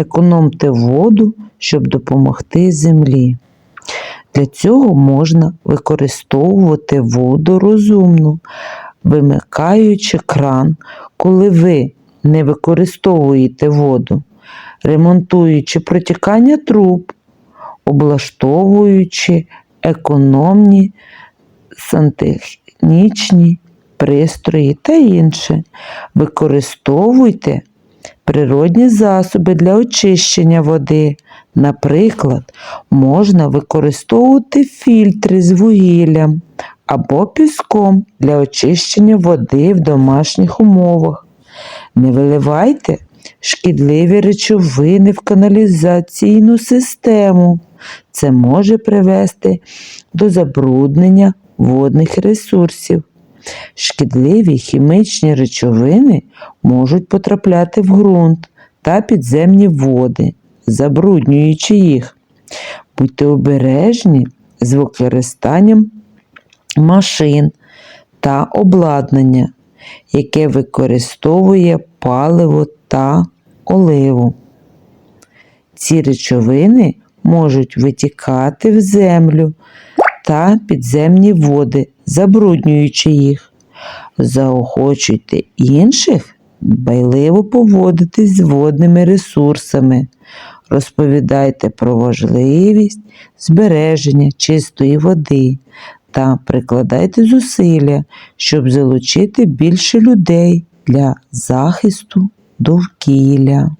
Економте воду, щоб допомогти землі. Для цього можна використовувати воду розумно, вимикаючи кран, коли ви не використовуєте воду, ремонтуючи протікання труб, облаштовуючи економні сантехнічні пристрої та інше. Використовуйте природні засоби для очищення води. Наприклад, можна використовувати фільтри з вугіллям або піском для очищення води в домашніх умовах. Не виливайте шкідливі речовини в каналізаційну систему. Це може привести до забруднення водних ресурсів. Шкідливі хімічні речовини можуть потрапляти в ґрунт та підземні води, забруднюючи їх. Будьте обережні з використанням машин та обладнання, яке використовує паливо та оливу. Ці речовини можуть витікати в землю та підземні води, забруднюючи їх. Заохочуйте інших дбайливо поводитись з водними ресурсами. Розповідайте про важливість збереження чистої води та прикладайте зусилля, щоб залучити більше людей для захисту довкілля.